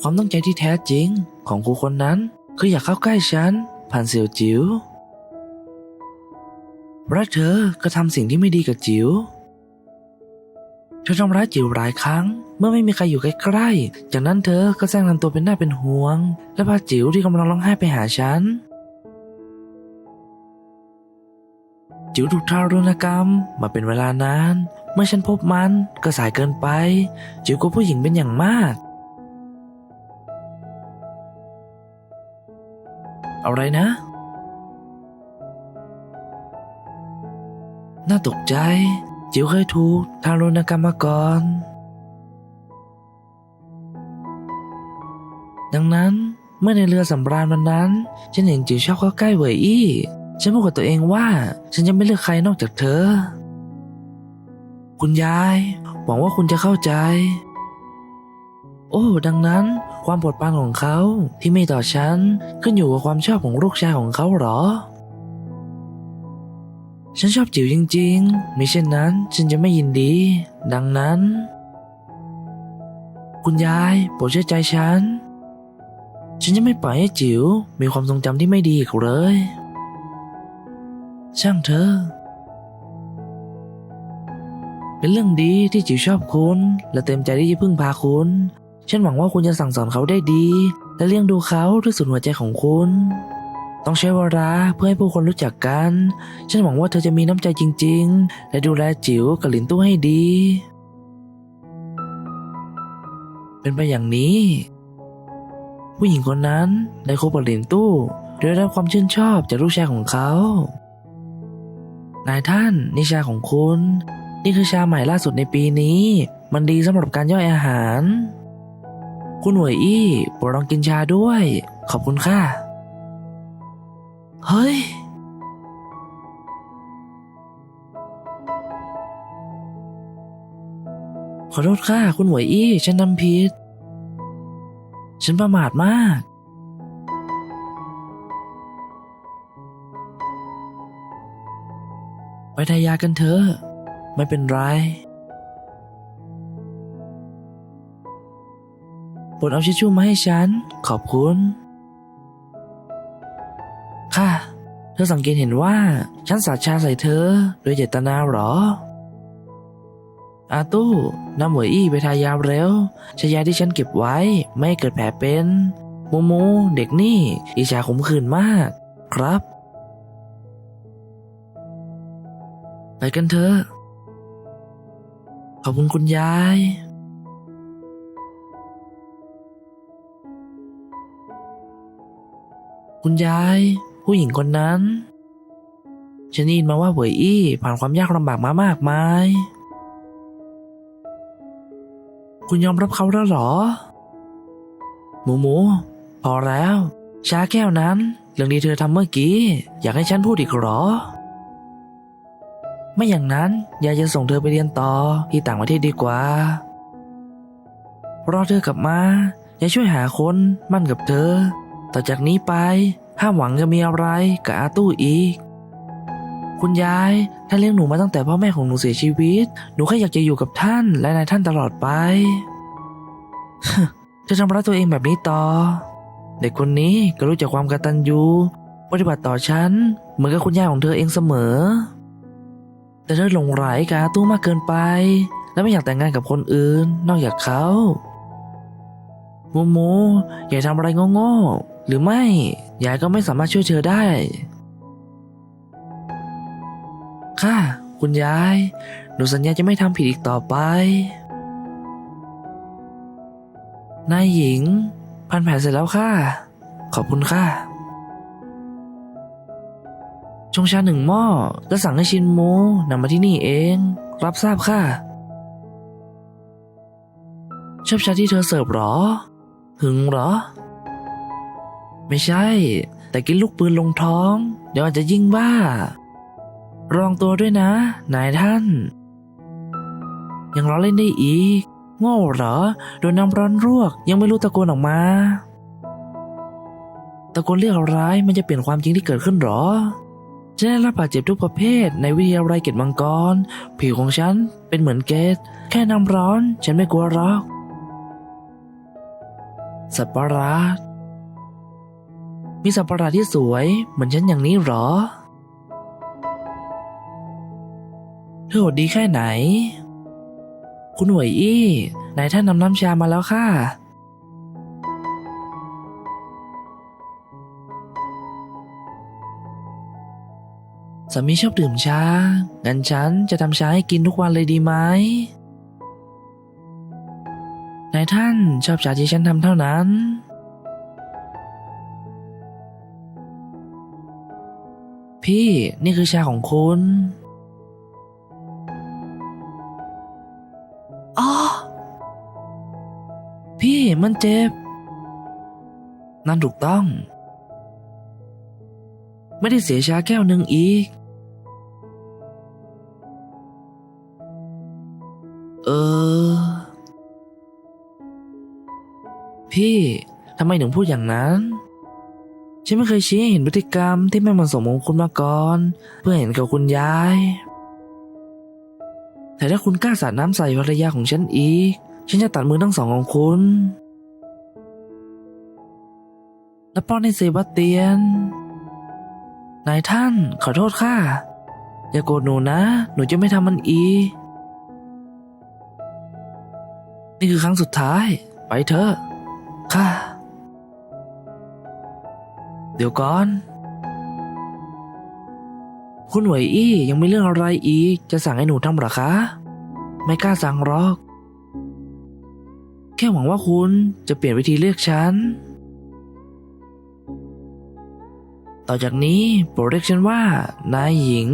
ความตั้งใจที่แท้จริงของครูคนนั้น คืออยากเข้าใกล้ฉันผ่านเสี่ยวจิ๋วและเธอก็ทำสิ่งที่ไม่ดีกับจิ๋วเธอทำร้ายจิ๋วหลายครั้ง เมื่อไม่มีใครอยู่ใกล้ๆ จากนั้นเธอก็แสร้งทำตัวเป็นหน้าเป็นห่วง และพาจิ๋วที่กำลังร้องไห้ไปหาฉัน จิ๋วถูกทารุณกรรมมาเป็นเวลานาน เมื่อฉันพบมันก็สายเกินไป จิ๋วกลัวผู้หญิงเป็นอย่างมาก อะไรนะ น่าตกใจ จิ๋วเคยถูกทารุณกรรมมาก่อน ดังนั้นเมื่อในเรือสำราญวันนั้น ฉันเห็นจิ๋วชอบเข้าใกล้เวยอี้ ฉันพูดกับตัวเองว่า ฉันจะไม่เลือกใครนอกจากเธอ คุณยาย หวังว่าคุณจะเข้าใจ โอ้ ดังนั้น ความปรดปานของเขาที่ไมีต่อฉัน ขึ้นอยู่กับความชอบของลูกชายของเขาหรอ ฉันชอบจิ๋วจริงๆไม่เช่นนั้นฉันจะไม่ยินดี ดังนั้น คุณยายโปรดเชื่อใจฉัน ฉันจะไม่ปล่อยให้จิ๋วมีความทรงจำที่ไม่ดีอีกเลย ช่างเธอเป็นเรื่องดีที่จิ๋วชอบคุณ และเต็มใจที่จะพึ่งพาคุณ ฉันหวังว่าคุณจะสั่งสอนเขาได้ดี และเลี้ยงดูเขาด้วยสุดหัวใจของคุณ ต้องใช้เวลาเพื่อให้ผู้คนรู้จักกัน ฉันหวังว่าเธอจะมีน้ำใจจริง ๆ และดูแลจิ๋วกับหลินตู้ให้ดี เป็นไปอย่างนี้ ผู้หญิงคนนั้นได้คบกับหลินตู้โดยได้รับความชื่นชอบจากลูกชายของเขา นายท่านนี่ชาของคุณ นี่คือชาใหม่ล่าสุดในปีนี้ มันดีสำหรับการย่อยอาหาร คุณหวยอี้โปรดลองกินชาด้วย ขอบคุณค่ะ เฮ้ย ขอโทษค่ะ คุณหวยอี้ ฉันทำผิด ฉันประมาทมาก ไปทายากันเถอะ ไม่เป็นไร ปรดเอาชิชชู่มาให้ฉัน ขอบคุณ ค่ะ เธอสังเกตเห็นว่า ฉันสาดชาใส่เธอ โดยเจตนาหรอ อาตู้นำหมวยอี้ไปทายาเร็วชายาที่ฉันเก็บไว้ไม่เกิดแผลเป็นมูมู เด็กนี่ อิจฉาขมขื่นมาก ครับ ไปกันเถอะ ขอบคุณคุณยาย คุณยาย ผู้หญิงคนนั้น ฉันได้ยินมาว่าเหวยอี้ผ่านความยากลำบากมามากมาย คุณยอมรับเขาแล้วหรอ หมูหมู พอแล้ว ชาแก้วนั้น เรื่องที่เธอทำเมื่อกี้ อยากให้ฉันพูดอีกหรอ ไม่อย่างนั้น ยายจะส่งเธอไปเรียนต่อที่ต่างประเทศดีกว่า รอเธอกลับมายายช่วยหาคนมั่นกับเธอ ต่อจากนี้ไป ห้ามหวังจะมีอะไรกับอาตู้อีก คุณยายท่านเลี้ยงหนูมาตั้งแต่พ่อแม่ของหนูเสียชีวิต หนูแค่อยากจะอยู่กับท่านและนายท่านตลอดไป จะทำร้ายตัวเองแบบนี้ต่อ เด็กคนนี้ก็รู้จักความกตัญญูปฏิบัติต่อฉันเหมือนกับคุณยายของเธอเองเสมอ แต่เธอหลงไหลกับอาตู้มากเกินไป และไม่อยากแต่งงานกับคนอื่น นอกจากเขาโมโมอย่าทำอะไรโง่ๆ หรือไม่ยายก็ไม่สามารถช่วยเธอได้ ค่ะ คุณยาย หนูสัญญาจะไม่ทำผิดอีกต่อไป นายหญิง พันแผลเสร็จแล้วค่ะ ขอบคุณค่ะ ชงชาหนึ่งหม้อแล้วสั่งให้ชินโมนำมาที่นี่เอง รับทราบค่ะ ชอบชาที่เธอเสิร์ฟหรอ หึงหรอ ไม่ใช่ แต่กินลูกปืนลงท้อง เดี๋ยวอาจจะยิ่งบ้าระวังตัวด้วยนะ นายท่าน ยังล้อเล่นได้อีก โง่เหรอ โดนน้ำร้อนรวก ยังไม่รู้ตะโกนออกมา ตะโกนเรียกอะไรมันจะเปลี่ยนความจริงที่เกิดขึ้นหรอฉันได้รับบาดเจ็บทุกประเภทในวิทยาลัยเกตมังกร ผิวของฉันเป็นเหมือนเกต แค่น้ำร้อน ฉันไม่กลัวหรอกสัตว์ประหลาด มีสัตว์ประหลาดที่สวยเหมือนฉันอย่างนี้หรอ เธอโหดดีแค่ไหน คุณหวยอี้นายท่านนำน้ำชามาแล้วค่ะ สามีชอบดื่มชา งั้นฉันจะทำชาให้กินทุกวันเลยดีไหมนายท่านชอบชาที่ฉันทำเท่านั้น พี่นี่คือชาของคุณ อ๋อ พี่มันเจ็บ นั่นถูกต้อง ไม่ได้เสียชาแก้วหนึ่งอีก เออ พี่ทำไมถึงพูดอย่างนั้น ฉันไม่เคยชี้ให้เห็นพฤติกรรมที่ไม่เหมาะสมของคุณมาก่อน เพื่อเห็นกับคุณยาย แต่ถ้าคุณกล้าสาดน้ำใส่ภรรยาของฉันอีก ฉันจะตัดมือทั้งสองของคุณ และป้อนให้เซบาสเตียน นายท่านขอโทษค่ะ อย่าโกรธหนูนะ หนูจะไม่ทำมันอีก นี่คือครั้งสุดท้าย ไปเถอะ ค่ะ เดี๋ยวก่อน คุณหวยอี้ยังมีเรื่องอะไรอีก จะสั่งให้หนูทำหรอคะ ไม่กล้าสั่งหรอก แค่หวังว่าคุณจะเปลี่ยนวิธีเลือกฉัน ต่อจากนี้โปรดเรียกฉันว่านายหญิง